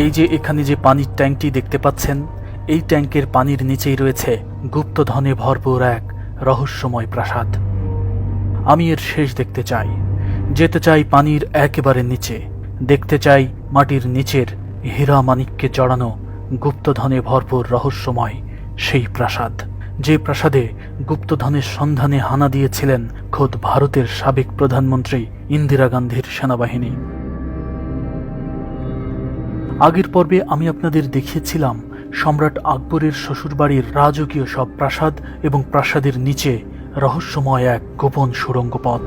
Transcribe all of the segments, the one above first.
এই যে এখানে যে পানির ট্যাঙ্কটি দেখতে পাচ্ছেন, এই ট্যাঙ্কের পানির নিচেই রয়েছে গুপ্তধনে ভরপুর এক রহস্যময় প্রাসাদ। আমি এর শেষ দেখতে চাই। যেতে চাই পানির একেবারে নিচে। দেখতে চাই মাটির নিচের হীরা মানিককে জড়ানো গুপ্তধনে ভরপুর রহস্যময় সেই প্রাসাদ। যে প্রাসাদে গুপ্তধনের সন্ধানে হানা দিয়েছিলেন খোদ ভারতের সাবেক প্রধানমন্ত্রী ইন্দিরা গান্ধীর সেনাবাহিনী। আগের পর্বে আমি আপনাদের দেখিয়েছিলাম সম্রাট আকবরের শ্বশুরবাড়ির রাজকীয় সব প্রাসাদ এবং প্রাসাদের নিচে রহস্যময় এক গোপন সুড়ঙ্গ পথ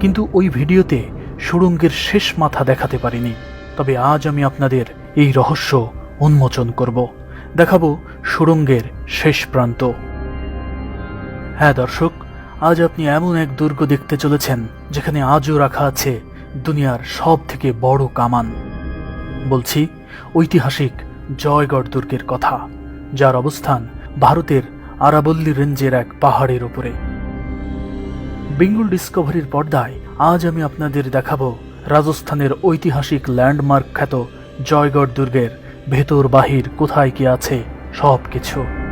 কিন্তু ওই ভিডিওতে সুড়ঙ্গের শেষ মাথা দেখাতে পারিনি। তবে আজ আমি আপনাদের এই রহস্য উন্মোচন করব। দেখাবো সুড়ঙ্গের শেষ প্রান্ত। হ্যাঁ দর্শক, আজ আপনি এমন এক দুর্গ দেখতে চলেছেন, যেখানে আজও রাখা আছে দুনিয়ার সব থেকে বড় কামান। বলছি, ঐতিহাসিক জয়গড় দুর্গের কথা, যার অবস্থান ভারতের আরাবল্লী রেঞ্জের এক পাহাড়ের উপরে। বেঙ্গল ডিসকভারির পর্দায় আজ আমি আপনাদের দেখাবো রাজস্থানের ঐতিহাসিক ল্যান্ডমার্ক খ্যাত জয়গড় দুর্গের ভেতর বাহির কোথায় কি আছে সব কিছু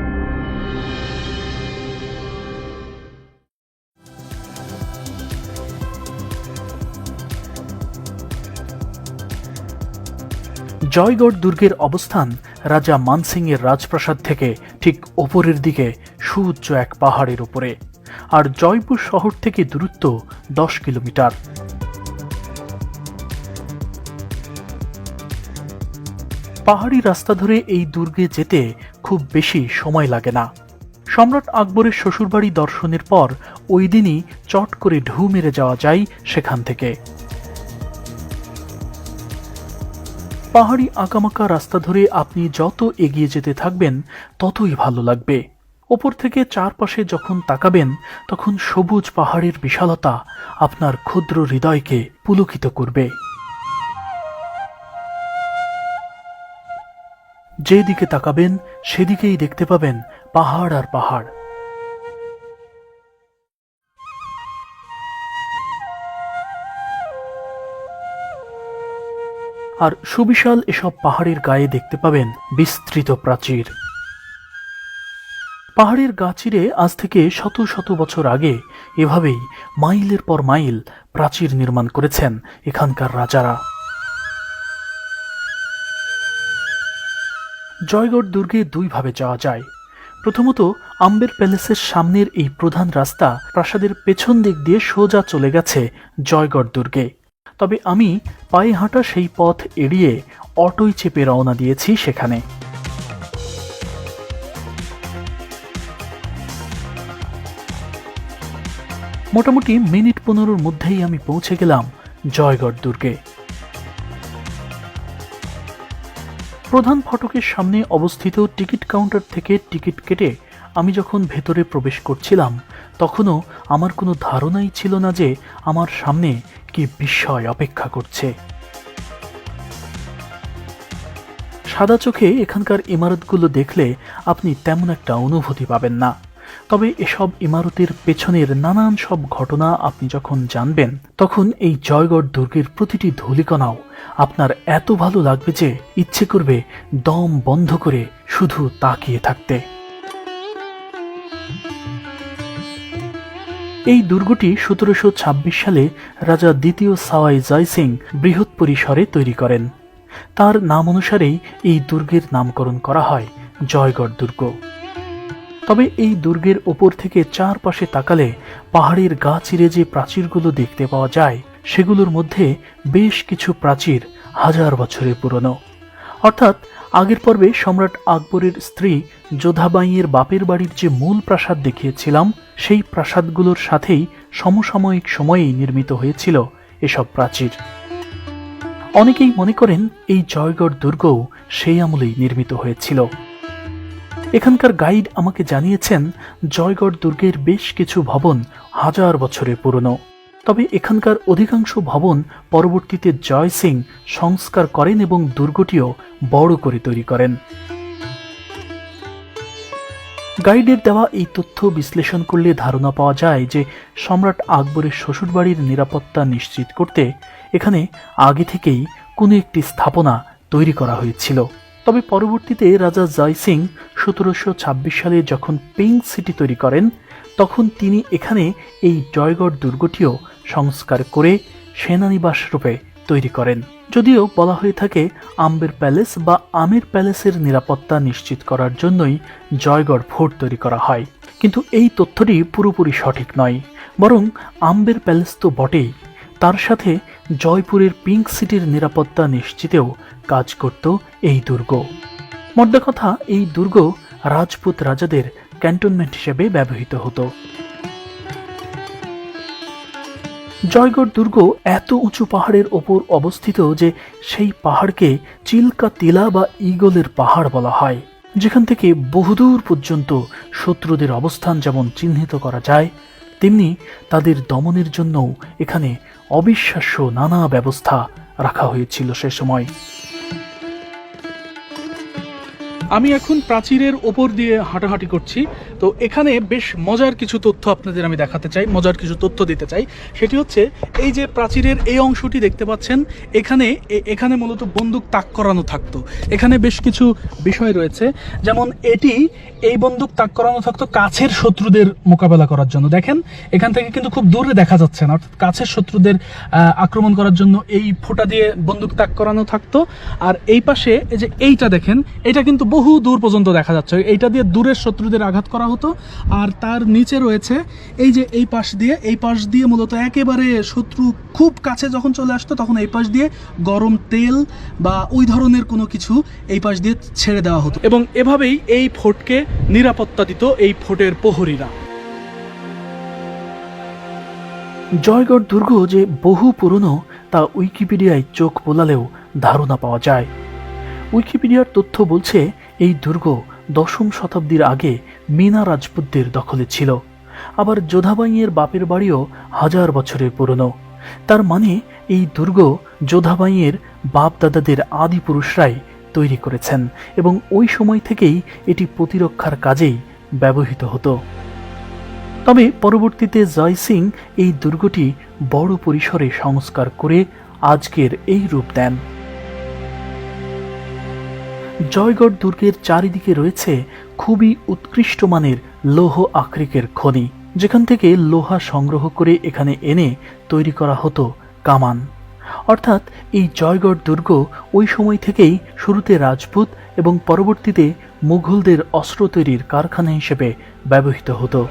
জয়গড় দুর্গের অবস্থান রাজা মানসিংয়ের রাজপ্রাসাদ থেকে ঠিক ওপরের দিকে সুউচ্চ এক পাহাড়ের উপরে। আর জয়পুর শহর থেকে দূরত্ব দশ কিলোমিটার। পাহাড়ি রাস্তা ধরে এই দুর্গে যেতে খুব বেশি সময় লাগে না। সম্রাট আকবরের শ্বশুরবাড়ি দর্শনের পর ওই দিনই চট করে ঢু মেরে যাওয়া যায় সেখান থেকে। পাহাড়ি আঁকামাকা রাস্তা ধরে আপনি যত এগিয়ে যেতে থাকবেন, ততই ভালো লাগবে। ওপর থেকে চারপাশে যখন তাকাবেন, তখন সবুজ পাহাড়ের বিশালতা আপনার ক্ষুদ্র হৃদয়কে পুলকিত করবে। যেদিকে তাকাবেন, সেদিকেই দেখতে পাবেন পাহাড় আর পাহাড়। আর সুবিশাল এসব পাহাড়ের গায়ে দেখতে পাবেন বিস্তৃত প্রাচীর। পাহাড়ের গা চিরে আজ থেকে শত শত বছর আগে এভাবেই মাইলের পর মাইল প্রাচীর নির্মাণ করেছেন এখানকার রাজারা। জয়গড় দুর্গে দুইভাবে যাওয়া যায়। প্রথমত আম্বের প্যালেসের সামনের এই প্রধান রাস্তা প্রাসাদের পেছন দিক দিয়ে সোজা চলে গেছে জয়গড় দুর্গে। তবে আমি পায়ে হাঁটা সেই পথ এড়িয়ে অটোয় চেপে রওনা দিয়েছি সেখানে। মোটামুটি মিনিট পনেরোর মধ্যেই আমি পৌঁছে গেলাম জয়গড় দুর্গে। প্রধান ফটকের সামনে অবস্থিত টিকিট কাউন্টার থেকে টিকিট কেটে আমি যখন ভেতরে প্রবেশ করছিলাম, তখনও আমার কোনো ধারণাই ছিল না যে আমার সামনে কি বিস্ময় অপেক্ষা করছে। সাদা চোখে এখানকার ইমারতগুলো দেখলে আপনি তেমন একটা অনুভূতি পাবেন না। তবে এসব ইমারতের পেছনের নানান সব ঘটনা আপনি যখন জানবেন, তখন এই জয়গড় দুর্গের প্রতিটি ধূলিকণাও আপনার এত ভালো লাগবে যে ইচ্ছে করবে দম বন্ধ করে শুধু তাকিয়ে থাকতে। এই দুর্গটি সতেরোশো ছাব্বিশ সালে রাজা দ্বিতীয় সাওয়াই জয় সিং বৃহৎ পরিসরে তৈরি করেন। তার নাম অনুসারেই এই দুর্গের নামকরণ করা হয়, জয়গড় দুর্গ। তবে এই দুর্গের ওপর থেকে চারপাশে তাকালে পাহাড়ের গা চিরে যে প্রাচীরগুলো দেখতে পাওয়া যায়, সেগুলোর মধ্যে বেশ কিছু প্রাচীর হাজার বছরের পুরনো। অর্থাৎ আগের পর্বে সম্রাট আকবরের স্ত্রী যোধাবাইয়ের বাপের বাড়ির যে মূল প্রাসাদ দেখিয়েছিলাম, সেই প্রাসাদগুলোর সাথেই সমসাময়িক সময়েই নির্মিত হয়েছিল এসব প্রাচীর। অনেকেই মনে করেন এই জয়গড় দুর্গও সেই আমলেই নির্মিত হয়েছিল। এখানকার গাইড আমাকে জানিয়েছেন, জয়গড় দুর্গের বেশ কিছু ভবন হাজার বছরের পুরনো। তবে এখানকার অধিকাংশ ভবন পরবর্তীতে জয় সিং সংস্কার করেন এবং দুর্গটিও বড় করে তৈরি করেন। গাইডের দেওয়া এই তথ্য বিশ্লেষণ করলে ধারণা পাওয়া যায় যে সম্রাট আকবরের শ্বশুরবাড়ির নিরাপত্তা নিশ্চিত করতে এখানে আগে থেকেই কোনো একটি স্থাপনা তৈরি করা হয়েছিল। তবে পরবর্তীতে রাজা জয় সিং সতেরোশো ছাব্বিশ সালে যখন পিঙ্ক সিটি তৈরি করেন, তখন তিনি এখানে এই জয়গড় দুর্গটিও সংস্কার করে সেনানিবাস রূপে তৈরি করেন। যদিও বলা হয়ে থাকে, আম্বের প্যালেস বা আমের প্যালেসের নিরাপত্তা নিশ্চিত করার জন্যই জয়গড় ফোর্ট তৈরি করা হয়। কিন্তু এই তথ্যটি পুরোপুরি সঠিক নয়। বরং আম্বের প্যালেস তো বটেই। তার সাথে জয়পুরের পিঙ্ক সিটির নিরাপত্তা নিশ্চিতেও কাজ করত এই দুর্গ। মোদ্দা কথা, এই দুর্গ রাজপুত রাজাদের ক্যান্টনমেন্ট হিসেবে ব্যবহৃত হতো। জয়গড় দুর্গ এত উঁচু পাহাড়ের ওপর অবস্থিত যে সেই পাহাড়কে চিল্কা তিলা বা ইগলের পাহাড় বলা হয়। যেখান থেকে বহুদূর পর্যন্ত শত্রুদের অবস্থান যেমন চিহ্নিত করা যায়, তেমনি তাদের দমনের জন্যও এখানে অবিশ্বাস্য নানা ব্যবস্থা রাখা হয়েছিল সে সময়। আমি এখন প্রাচীরের ওপর দিয়ে হাঁটাহাঁটি করছি। তো এখানে বেশ মজার কিছু তথ্য আপনাদের আমি দেখাতে চাই, মজার কিছু তথ্য দিতে চাই। সেটি হচ্ছে, এই যে প্রাচীরের এই অংশটি দেখতে পাচ্ছেন, এখানে এখানে মূলত বন্দুক তাক করানো থাকতো। এখানে বেশ কিছু বিষয় রয়েছে। যেমন, এটি এই বন্দুক তাক করানো থাকতো কাছের শত্রুদের মোকাবেলা করার জন্য। দেখেন, এখান থেকে কিন্তু খুব দূরে দেখা যাচ্ছে না। অর্থাৎ কাছের শত্রুদের আক্রমণ করার জন্য এই ফোঁটা দিয়ে বন্দুক তাক করানো থাকতো। আর এই পাশে যে এইটা দেখেন এটা কিন্তু বহু দূর পর্যন্ত দেখা যাচ্ছে। এইটা দিয়ে দূরের শত্রুদের আঘাত করা হতো। আর তার নিচে রয়েছে এই যে এই পাশ দিয়ে, এই পাশ দিয়ে মূলত একেবারে শত্রু খুব কাছে যখন চলে আসতো, তখন এই পাশ দিয়ে গরম তেল বা ওই ধরনের কোনো কিছু এই পাশ দিয়ে ছেড়ে দেওয়া হতো। এবং এভাবেই এই ফোর্টকে নিরাপত্তা দিত এই ফোর্টের প্রহরীরা। জয়গড় দুর্গ যে বহু পুরনো, তা উইকিপিডিয়ায় চোখ বোলালেও ধারণা পাওয়া যায়। উইকিপিডিয়ার তথ্য বলছে, এই দুর্গ দশম শতাব্দীর আগে মিনা রাজপুতদের দখলে ছিল। আবার যোধাবাইয়ের বাপের বাড়িও হাজার বছরের পুরনো। তার মানে এই দুর্গ যোধাবাইয়ের বাপ দাদাদের আদি পুরুষরাই তৈরি করেছেন এবং ওই সময় থেকেই এটি প্রতিরক্ষার কাজেই ব্যবহৃত হতো। তবে পরবর্তীতে জয় সিং এই দুর্গটি বড় পরিসরে সংস্কার করে আজকের এই রূপ দেন। জয়গড় দুর্গের চারিদিকে রয়েছে খুবই উৎকৃষ্ট মানের লৌহ আকরিকের খনি। যেখান থেকে লোহা সংগ্রহ করে এখানে এনে তৈরি করা হতো কামান। অর্থাৎ এই জয়গড় দুর্গ ওই সময় থেকেই শুরুতে রাজপুত এবং পরবর্তীতে মুঘলদের অস্ত্র তৈরির কারখানা হিসেবে ব্যবহৃত হতো।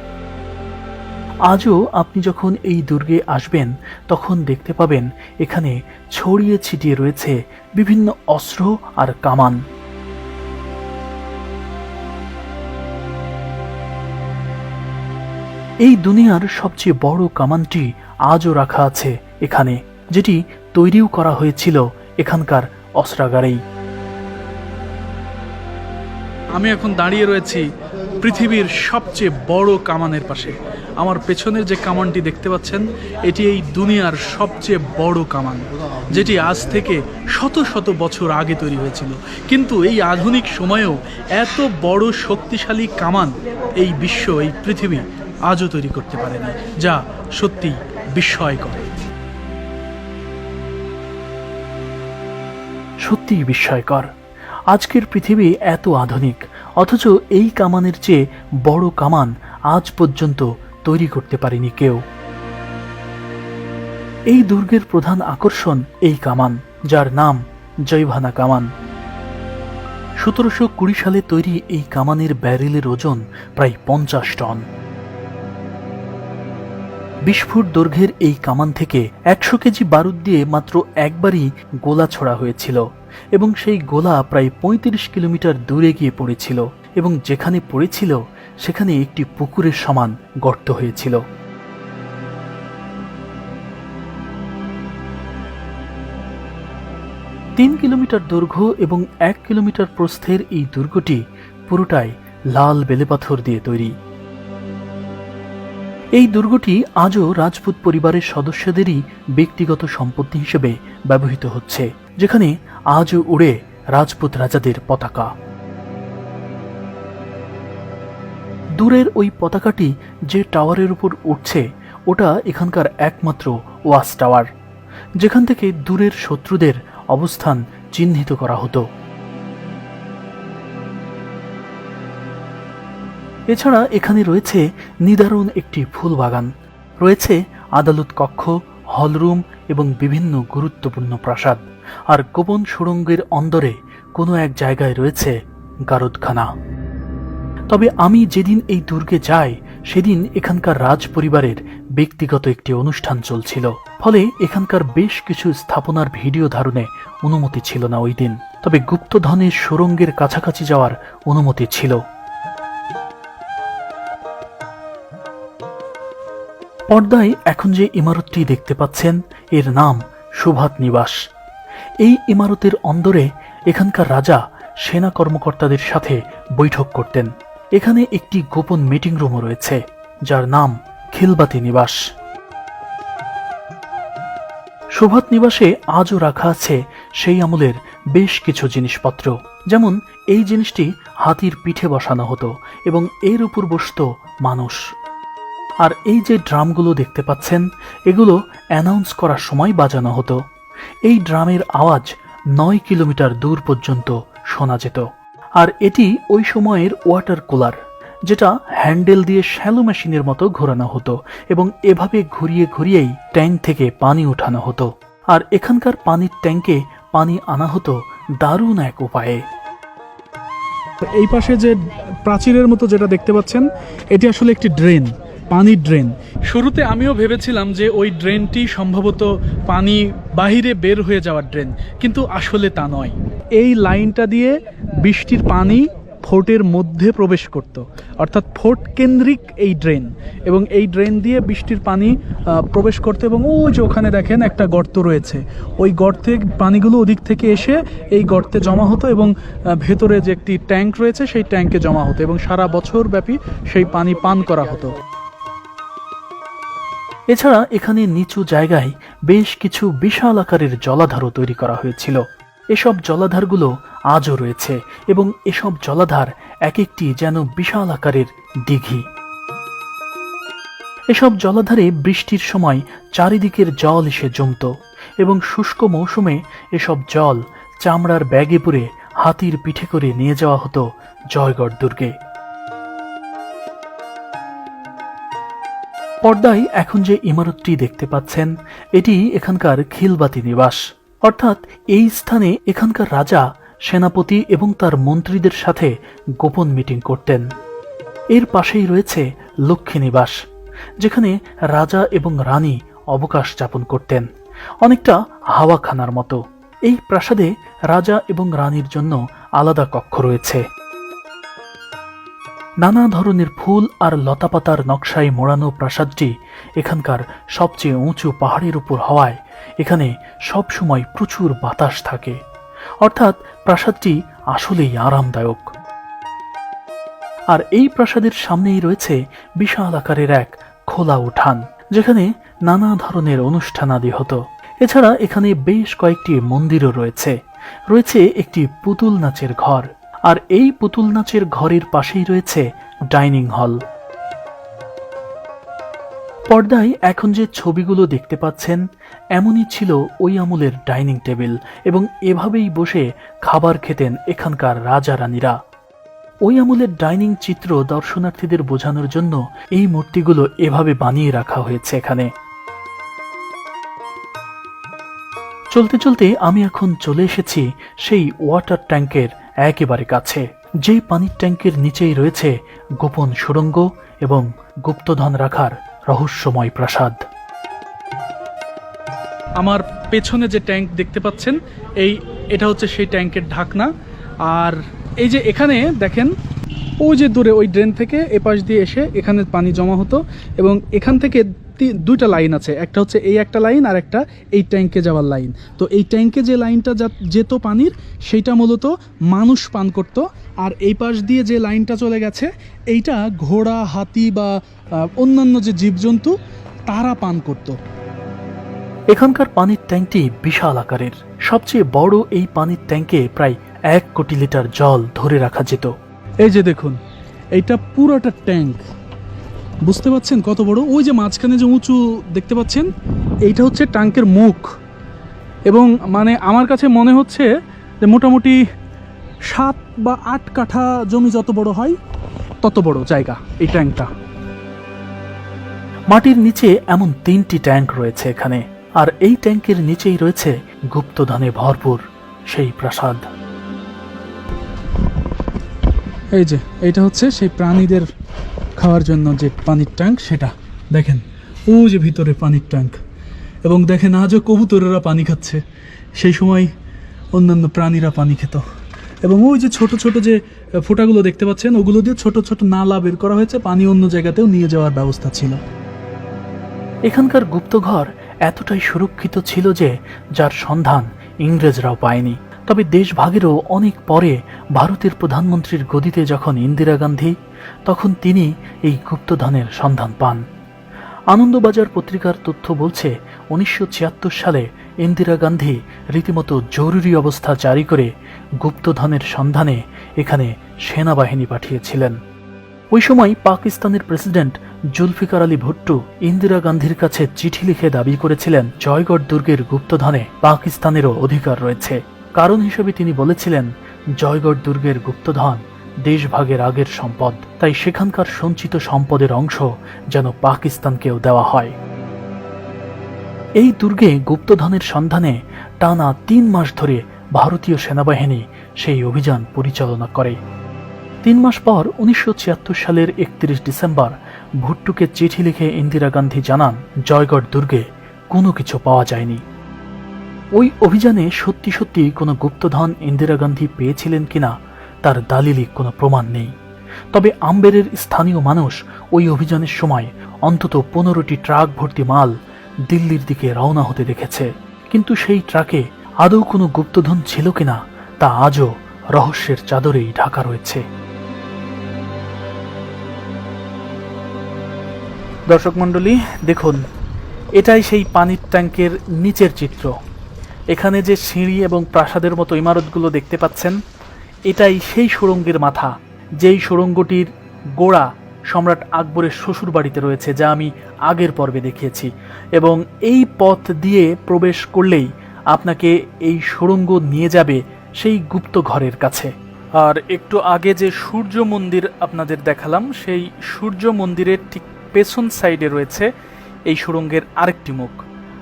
আজও আপনি যখন এই দুর্গে আসবেন, তখন দেখতে পাবেন এখানে ছড়িয়ে ছিটিয়ে রয়েছে বিভিন্ন অস্ত্র আর কামান। এই দুনিয়ার সবচেয়ে বড় কামানটি আজও রাখা আছে এখানে, যেটি তৈরিও করা হয়েছিল এখানকার অস্ত্রাগারেই। আমি এখন দাঁড়িয়ে রয়েছি পৃথিবীর সবচেয়ে বড় কামানের পাশে। আমার পেছনের যে কামানটি দেখতে পাচ্ছেন, এটি এই দুনিয়ার সবচেয়ে বড় কামান, যেটি আজ থেকে শত শত বছর আগে তৈরি হয়েছিল। কিন্তু এই আধুনিক সময়েও এত বড় শক্তিশালী কামান এই বিশ্ব, এই পৃথিবী আজও তৈরি করতে পারেনি, যা সত্যি বিস্ময়কর। সত্যিই বিস্ময়কর। আজকের পৃথিবী এত আধুনিক, অথচ এই কামানের চেয়ে বড় কামান আজ পর্যন্ত তৈরি করতে পারেনি কেউ। এই দুর্গের প্রধান আকর্ষণ এই কামান, যার নাম জয়ভানা কামান। সতেরোশো কুড়ি সালে তৈরি এই কামানের ব্যারেলের ওজন প্রায় পঞ্চাশ টন। বিশ ফুট দৈর্ঘ্যের এই কামান থেকে একশো কেজি বারুদ দিয়ে মাত্র একবারই গোলা ছোড়া হয়েছিল এবং সেই গোলা প্রায় পঁয়ত্রিশ কিলোমিটার দূরে গিয়ে পড়েছিল এবং যেখানে পড়েছিল, সেখানে একটি পুকুরের সমান গর্ত হয়েছিল। তিন কিলোমিটার দৈর্ঘ্য এবং এক কিলোমিটার প্রস্থের এই দুর্গটি পুরোটাই লাল বেলেপাথর দিয়ে তৈরি। এই দুর্গটি আজও রাজপুত পরিবারের সদস্যদেরই ব্যক্তিগত সম্পত্তি হিসেবে ব্যবহৃত হচ্ছে, যেখানে আজও উড়ে রাজপুত রাজাদের পতাকা। দূরের ওই পতাকাটি যে টাওয়ারের উপর উঠছে, ওটা এখানকার একমাত্র ওয়াচ টাওয়ার, যেখান থেকে দূরের শত্রুদের অবস্থান চিহ্নিত করা হতো। এছাড়া এখানে রয়েছে নিদারুণ একটি ফুল বাগান রয়েছে আদালত কক্ষ, হলরুম এবং বিভিন্ন গুরুত্বপূর্ণ প্রাসাদ। আর গোপন সুড়ঙ্গের অন্দরে কোনো এক জায়গায় রয়েছে গারদখানা। তবে আমি যেদিন এই দুর্গে যাই, সেদিন এখানকার রাজ পরিবারের ব্যক্তিগত একটি অনুষ্ঠান চলছিল। ফলে এখানকার বেশ কিছু স্থাপনার ভিডিও ধারণে অনুমতি ছিল না ওই দিন। তবে গুপ্তধনের সুরঙ্গের কাছাকাছি যাওয়ার অনুমতি ছিল। পর্দায় এখন যে ইমারতটি দেখতে পাচ্ছেন, এর নাম সুভাত নিবাস। এই ইমারতের অন্দরে এখানকার রাজা সেনা কর্মকর্তাদের সাথে বৈঠক করতেন। এখানে একটি গোপন মিটিং রুমও রয়েছে, যার নাম খিলবাতি নিবাস। সুভাত নিবাসে আজও রাখা আছে সেই আমলের বেশ কিছু জিনিসপত্র। যেমন, এই জিনিসটি হাতির পিঠে বসানো হতো এবং এর উপর বসত মানুষ। আর এই যে ড্রামগুলো দেখতে পাচ্ছেন, এগুলো অ্যানাউন্স করার সময় বাজানো হতো। এই ড্রামের আওয়াজ নয় কিলোমিটার দূর পর্যন্ত শোনা যেত। আর এটি ওই সময়ের ওয়াটার কুলার যেটা হ্যান্ডেল দিয়ে শ্যালো মেশিনের মতো ঘোরানো হতো এবং এভাবে ঘুরিয়ে ঘুরিয়েই ট্যাঙ্ক থেকে পানি উঠানো হতো। আর এখানকার পানির ট্যাঙ্কে পানি আনা হতো দারুণ এক উপায়ে। এই পাশে যে প্রাচীরের মতো যেটা দেখতে পাচ্ছেন, এটি আসলে একটি ড্রেন পানির ড্রেন। শুরুতে আমিও ভেবেছিলাম যে ওই ড্রেনটি সম্ভবত পানি বাহিরে বের হয়ে যাওয়ার ড্রেন, কিন্তু আসলে তা নয়। এই লাইনটা দিয়ে বৃষ্টির পানি ফোর্টের মধ্যে প্রবেশ করত, অর্থাৎ ফোর্ট কেন্দ্রিক এই ড্রেন এবং এই ড্রেন দিয়ে বৃষ্টির পানি প্রবেশ করতো এবং ওই যে ওখানে দেখেন একটা গর্ত রয়েছে। ওই গর্তে পানিগুলো ওদিক থেকে এসে এই গর্তে জমা হতো এবং ভেতরে যে একটি ট্যাঙ্ক রয়েছে সেই ট্যাঙ্কে জমা হতো এবং সারা বছর ব্যাপী সেই পানি পান করা হতো। এছাড়া এখানে নিচু জায়গায় বেশ কিছু বিশাল আকারের জলাধারও তৈরি করা হয়েছিল। এসব জলাধারগুলো আজও রয়েছে এবং এসব জলাধার এক একটি যেন বিশাল আকারের দিঘি। এসব জলাধারে বৃষ্টির সময় চারিদিকের জল এসে জমত এবং শুষ্ক মৌসুমে এসব জল চামড়ার ব্যাগে পুরে হাতির পিঠে করে নিয়ে যাওয়া হতো জয়গড় দুর্গে। পর্দায় এখন যে ইমারতটি দেখতে পাচ্ছেন, এটি এখানকার খিলবাতি নিবাস। অর্থাৎ এই স্থানে এখানকার রাজা, সেনাপতি এবং তার মন্ত্রীদের সাথে গোপন মিটিং করতেন। এর পাশেই রয়েছে লক্ষ্মী নিবাস, যেখানে রাজা এবং রানী অবকাশ যাপন করতেন, অনেকটা হাওয়াখানার মতো। এই প্রাসাদে রাজা এবং রানীর জন্য আলাদা কক্ষ রয়েছে। নানা ধরনের ফুল আর লতাপাতার নকশায় মোড়ানো প্রাসাদটি এখানকার সবচেয়ে উঁচু পাহাড়ের উপর হওয়ায় এখানে সবসময় প্রচুর বাতাস থাকে। অর্থাৎ প্রাসাদটি আসলেই আরামদায়ক। আর এই প্রাসাদের সামনেই রয়েছে বিশাল আকারের এক খোলা উঠান, যেখানে নানা ধরনের অনুষ্ঠানাদি হতো। এছাড়া এখানে বেশ কয়েকটি মন্দিরও রয়েছে। রয়েছে একটি পুতুল নাচের ঘর। আর এই পুতুল নাচের ঘরের পাশেই রয়েছে ডাইনিং হল। পর্দায় এখন যে ছবিগুলো দেখতে পাচ্ছেন, এমনই ছিল ওই আমলের ডাইনিং টেবিল এবং এভাবেই বসে খাবার খেতেন এখানকার রাজা রানীরা ওই আমলের ডাইনিং চিত্র দর্শনার্থীদের বোঝানোর জন্য এই মূর্তিগুলো এভাবে বানিয়ে রাখা হয়েছে এখানে। চলতে চলতে আমি এখন চলে এসেছি সেই ওয়াটার ট্যাঙ্কের একেবারে কাছে। যেই পানির ট্যাঙ্কের নিচেই রয়েছে গোপন সুড়ঙ্গ এবং গুপ্তধন রাখার রহস্যময় প্রাসাদ। আমার পেছনে যে ট্যাঙ্ক দেখতে পাচ্ছেন, এই, এটা হচ্ছে সেই ট্যাঙ্কের ঢাকনা। আর এই যে এখানে দেখেন, ওই যে দূরে, ওই ড্রেন থেকে এপাশ দিয়ে এসে এখানে পানি জমা হতো এবং এখান থেকে দুইটা লাইন আছে। একটা হচ্ছে এই একটা লাইন আর একটা এই ট্যাঙ্কে যাওয়ার লাইন। তো এই ট্যাঙ্কে যে লাইনটা যা- যেত পানির সেইটা মূলত মানুষ পান করত। আর এই পাশ দিয়ে যে লাইনটা চলে গেছে এইটা ঘোড়া হাতি বা অন্যান্য যে জীবজন্তু তারা পান করতো। এখানকার পানির ট্যাঙ্কটি বিশাল আকারের। সবচেয়ে বড় এই পানির ট্যাঙ্কে প্রায় এক কোটি লিটার জল ধরে রাখা যেত। এই যে দেখুন এইটা পুরোটা ট্যাঙ্ক বুঝতে পাচ্ছেন কত বড়? ওই যে মাঝখানে যে উঁচু দেখতে পাচ্ছেন, এইটা হচ্ছে ট্যাঙ্কের মুখ। এবং মানে আমার কাছে মনে হচ্ছে যে মোটামুটি সাত বা আট কাঠা জমি যত বড় হয়, তত বড় জায়গা এই ট্যাঙ্কটা। মাটির নিচে এমন তিনটি ট্যাঙ্ক রয়েছে এখানে, আর এই ট্যাঙ্কের নিচেই রয়েছে গুপ্তধনে ভরপুর সেই প্রাসাদ। এই যে এটা হচ্ছে সেই প্রাণীদের খাওয়ার জন্য যে পানির ট্যাঙ্ক, সেটা। দেখেন, ও যে ভিতরে পানির ট্যাঙ্ক। এবং দেখেন, আজও কবুতরেরা পানি খাচ্ছে। সেই সময় অন্যান্য প্রাণীরা পানি খেত। এবং ওই যে ছোট ছোট যে ফোঁটাগুলো দেখতে পাচ্ছেন, ওগুলো দিয়ে ছোট ছোট নালা বের করা হয়েছে, পানি অন্য জায়গাতেও নিয়ে যাওয়ার ব্যবস্থা ছিল। এখানকার গুপ্তঘর এতটাই সুরক্ষিত ছিল যে, যার সন্ধান ইংরেজরাও পায়নি। তবে দেশভাগেরও অনেক পরে ভারতের প্রধানমন্ত্রীর গদিতে যখন ইন্দিরা গান্ধী তখন তিনি এই গুপ্তধনের সন্ধান পান। আনন্দবাজার পত্রিকার তথ্য বলছে, উনিশশো ছিয়াত্তর সালে ইন্দিরা গান্ধী রীতিমতো জরুরি অবস্থা জারি করে গুপ্তধনের সন্ধানে এখানে সেনাবাহিনী পাঠিয়েছিলেন। ওই সময় পাকিস্তানের প্রেসিডেন্ট জুলফিকার আলী ভুট্টো ইন্দিরা গান্ধীর কাছে চিঠি লিখে দাবি করেছিলেন, জয়গড় দুর্গের গুপ্তধনে পাকিস্তানেরও অধিকার রয়েছে। কারণ হিসেবে তিনি বলেছিলেন, জয়গড় দুর্গের গুপ্তধন দেশভাগের আগের সম্পদ, তাই সেখানকার সঞ্চিত সম্পদের অংশ যেন পাকিস্তানকেও দেওয়া হয়। এই দুর্গে গুপ্তধনের সন্ধানে টানা তিন মাস ধরে ভারতীয় সেনাবাহিনী সেই অভিযান পরিচালনা করে। তিন মাস পর উনিশশো ছিয়াত্তর সালের একত্রিশ ডিসেম্বর ভুট্টুকে চিঠি লিখে ইন্দিরা গান্ধী জানান, জয়গড় দুর্গে কোনো কিছু পাওয়া যায়নি। ওই অভিযানে সত্যি সত্যি কোনো গুপ্তধন ইন্দিরা গান্ধী পেয়েছিলেন কিনা তার দালিলিক কোনো প্রমাণ নেই। তবে আম্বেরের স্থানীয় মানুষ ওই অভিযানের সময় অন্তত পনেরোটি ট্রাক ভর্তি মাল দিল্লির দিকে রওনা হতে দেখেছে। কিন্তু সেই ট্রাকে আদৌ কোনো গুপ্তধন ছিল কিনা তা আজও রহস্যের চাদরেই ঢাকা রয়েছে। দর্শক মণ্ডলী, দেখুন, এটাই সেই পানির ট্যাঙ্কের নিচের চিত্র। এখানে যে সিঁড়ি এবং প্রাসাদের মতো ইমারতগুলো দেখতে পাচ্ছেন এটাই সেই সুরঙ্গের মাথা, যেই সুরঙ্গটির গোড়া সম্রাট আকবরের শ্বশুর বাড়িতে রয়েছে, যা আমি আগের পর্বে দেখিয়েছি। এবং এই পথ দিয়ে প্রবেশ করলেই আপনাকে এই সুরঙ্গ নিয়ে যাবে সেই গুপ্ত ঘরের কাছে। আর একটু আগে যে সূর্য মন্দির আপনাদের দেখালাম, সেই সূর্য মন্দিরের ঠিক পেছন সাইডে রয়েছে এই সুড়ঙ্গের আরেকটি মুখ।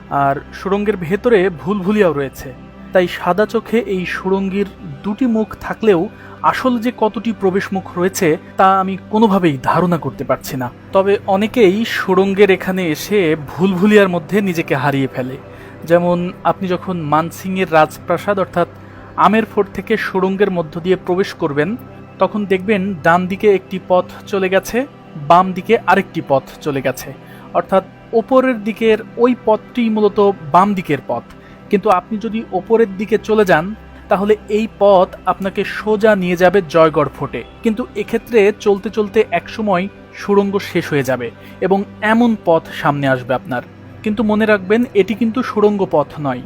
আর সুড়ঙ্গের ভেতরে ভুলভুলিয়াও রয়েছে। তাই সাদা চোখে এই সুড়ঙ্গির দুটি মুখ থাকলেও আসল যে কতটি প্রবেশ মুখ রয়েছে তা আমি কোনোভাবেই ধারণা করতে পারছি না। তবে অনেকেই সুড়ঙ্গের এখানে এসে ভুলভুলিয়ার মধ্যে নিজেকে হারিয়ে ফেলে। যেমন আপনি যখন মানসিংয়ের রাজপ্রাসাদ অর্থাৎ আমের ফোর্ট থেকে সুড়ঙ্গের মধ্য দিয়ে প্রবেশ করবেন, তখন দেখবেন ডান দিকে একটি পথ চলে গেছে, বাম দিকে আরেকটি পথ চলে গেছে। অর্থাৎ ওপরের দিকের ওই পথটি মূলত বাম দিকের পথ। কিন্তু আপনি যদি ওপরের দিকে চলে যান, তাহলে এই পথ আপনাকে সোজা নিয়ে যাবে জয়গড় ফোর্টে। কিন্তু এক্ষেত্রে চলতে চলতে একসময় সুড়ঙ্গ শেষ হয়ে যাবে এবং এমন পথ সামনে আসবে আপনার। কিন্তু মনে রাখবেন, এটি কিন্তু সুড়ঙ্গ পথ নয়।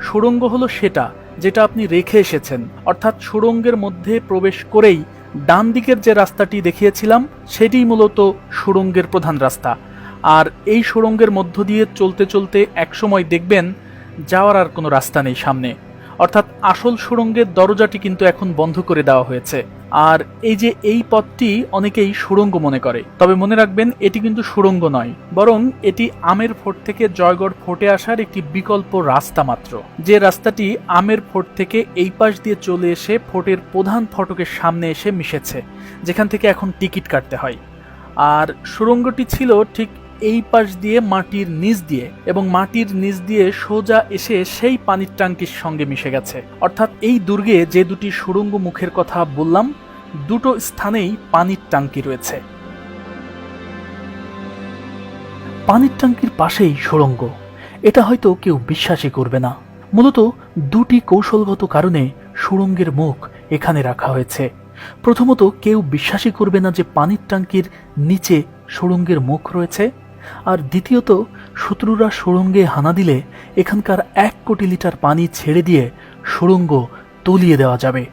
সুড়ঙ্গ হলো সেটা যেটা আপনি রেখে এসেছেন। অর্থাৎ সুড়ঙ্গের মধ্যে প্রবেশ করেই ডান দিকের যে রাস্তাটি দেখিয়েছিলাম, সেটিই মূলত সুড়ঙ্গের প্রধান রাস্তা। আর এই সুড়ঙ্গের মধ্য দিয়ে চলতে চলতে একসময় দেখবেন যাওয়ার আর কোনো রাস্তা নেই সামনে। অর্থাৎ আসল সুড়ঙ্গের দরজাটি কিন্তু এখন বন্ধ করে দেওয়া হয়েছে। আর এই যে এই পথটি অনেকেই সুড়ঙ্গ মনে করে। তবে মনে রাখবেন, এটি কিন্তু সুড়ঙ্গ নয়, বরং এটি আমের ফোর্ট থেকে জয়গড় ফোর্টে আসার একটি বিকল্প রাস্তা মাত্র। যে রাস্তাটি আমের ফোর্ট থেকে এই পাশ দিয়ে চলে এসে ফোর্টের প্রধান ফটকের সামনে এসে মিশেছে, যেখান থেকে এখন টিকিট কাটতে হয়। আর সুড়ঙ্গটি ছিল ঠিক এই পাশ দিয়ে মাটির নিচ দিয়ে এবং মাটির নিচ দিয়ে সোজা এসে সেই পানির ট্যাঙ্কির সঙ্গে মিশে গেছে। অর্থাৎ এই দুর্গে যে দুটি সুড়ঙ্গ মুখের কথা বললাম, দুটো স্থানেই পানির ট্যাঙ্কি রয়েছে। পানির ট্যাঙ্কির পাশেই সুড়ঙ্গ। এটা হয়তো কেউ বিশ্বাসই করবে না। মূলত দুটি কৌশলগত কারণে সুড়ঙ্গের মুখ এখানে রাখা হয়েছে। প্রথমত কেউ বিশ্বাসই করবে না যে পানির ট্যাঙ্কির নিচে সুড়ঙ্গের মুখ রয়েছে। আর দ্বিতীয়ত, শত্রুরা সুড়ঙ্গে হানা দিলে এখানকার এক কোটি লিটার পানি ছেড়ে দিয়ে সুড়ঙ্গ তলিয়ে দেওয়া যাবে।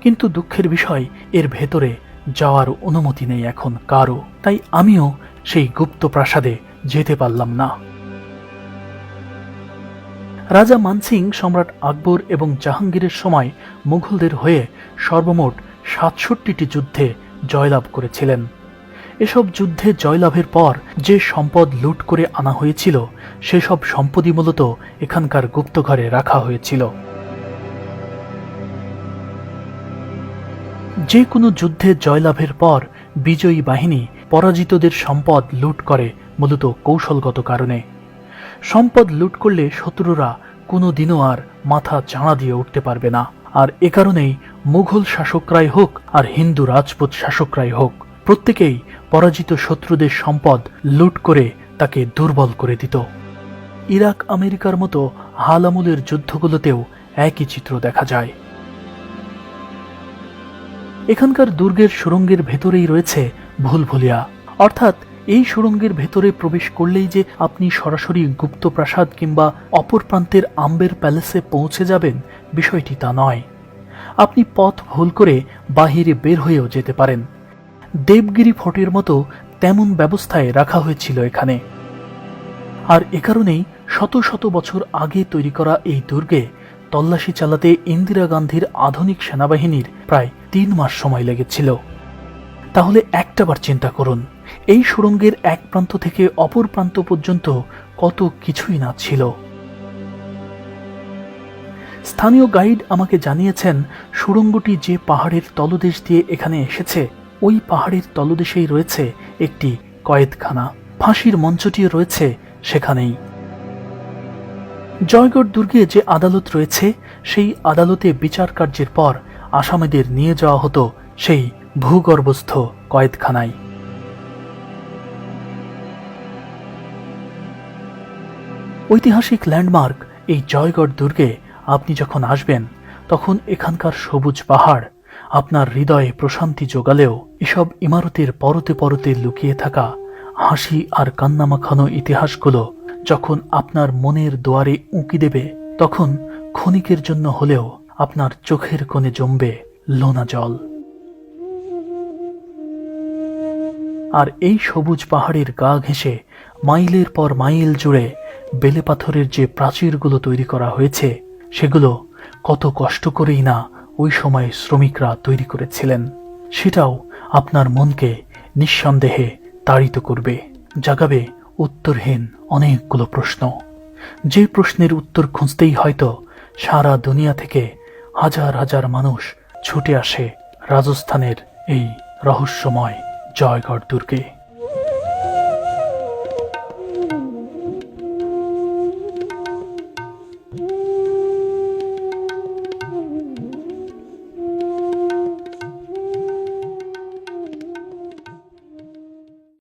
কিন্তু দুঃখের বিষয়, এর ভেতরে যাওয়ার অনুমতি নেই এখন কারও। তাই আমিও সেই গুপ্ত প্রাসাদে যেতে পারলাম না। রাজা মানসিং সম্রাট আকবর এবং জাহাঙ্গীরের সময় মুঘলদের হয়ে সর্বমোট সাতষট্টিটি যুদ্ধে জয়লাভ করেছিলেন। এসব যুদ্ধে জয়লাভের পর যে সম্পদ লুট করে আনা হয়েছিল, সেসব সম্পদই মূলত এখানকার গুপ্তঘরে রাখা হয়েছিল। যে কোনো যুদ্ধে জয়লাভের পর বিজয়ী বাহিনী পরাজিতদের সম্পদ লুট করে মূলত কৌশলগত কারণে। সম্পদ লুট করলে শত্রুরা কোনো দিনও আর মাথা চাঁড়া দিয়ে উঠতে পারবে না। আর এ কারণেই মুঘল শাসকরাই হোক আর হিন্দু রাজপুত শাসকরাই হোক, প্রত্যেকেই পরাজিত শত্রুদের সম্পদ লুট করে তাকে দুর্বল করে দিত। ইরাক আমেরিকার মতো হালামুলের যুদ্ধগুলোতেও একই চিত্র দেখা যায়। এখানকার দুর্গের সুড়ঙ্গের ভেতরেই রয়েছে ভুলভুলিয়া। অর্থাৎ এই সুড়ঙ্গের ভেতরে প্রবেশ করলেই যে আপনি সরাসরি গুপ্ত প্রাসাদ কিংবা অপর প্রান্তের আম্বের প্যালেসে পৌঁছে যাবেন বিষয়টি তা নয়। আপনি পথ ভুল করে বাহিরে বের হয়েও যেতে পারেন। দেবগিরি ফোর্টের মতো তেমন ব্যবস্থায় রাখা হয়েছিল এখানে। আর এ কারণেই শত শত বছর আগে তৈরি করা এই দুর্গে তল্লাশি চালাতে ইন্দিরা গান্ধীর আধুনিক সেনাবাহিনীর প্রায় তিন মাস সময় লেগেছিল। তাহলে একটাবার চিন্তা করুন, এই সুড়ঙ্গের এক প্রান্ত থেকে অপর প্রান্ত পর্যন্ত কত কিছুই না ছিল। স্থানীয় গাইড আমাকে জানিয়েছেন, সুড়ঙ্গটি যে পাহাড়ের তলদেশ দিয়ে এখানে এসেছে ওই পাহাড়ের তলদেশেই রয়েছে একটি কয়েদখানা। ফাঁসির মঞ্চটিও রয়েছে সেখানেই। জয়গড় দুর্গে যে আদালত রয়েছে, সেই আদালতে বিচার কার্যের পর আসামিদের নিয়ে যাওয়া হতো সেই ভূগর্ভস্থ কয়েদখানায়। ঐতিহাসিক ল্যান্ডমার্ক এই জয়গড় দুর্গে আপনি যখন আসবেন, তখন এখানকার সবুজ পাহাড় আপনার হৃদয়ে প্রশান্তি যোগালেও এসব ইমারতের পরতে পরতে লুকিয়ে থাকা হাসি আর কান্নামাখানো ইতিহাসগুলো যখন আপনার মনের দুয়ারে উঁকি দেবে, তখন ক্ষণিকের জন্য হলেও আপনার চোখের কোণে জমবে লোনা জল। আর এই সবুজ পাহাড়ের গা ঘেঁষে মাইলের পর মাইল জুড়ে বেলে পাথরের যে প্রাচীরগুলো তৈরি করা হয়েছে, সেগুলো কত কষ্ট করেই না ওই সময় শ্রমিকরা তৈরি করেছিলেন। সেটাও আপনার মনকে নিঃসন্দেহে তাড়িত করবে, জাগাবে উত্তরহীন অনেকগুলো প্রশ্ন। যে প্রশ্নের উত্তর খুঁজতেই হয়তো সারা দুনিয়া থেকে হাজার হাজার মানুষ ছুটে আসে রাজস্থানের এই রহস্যময় জয়গড় দুর্গে।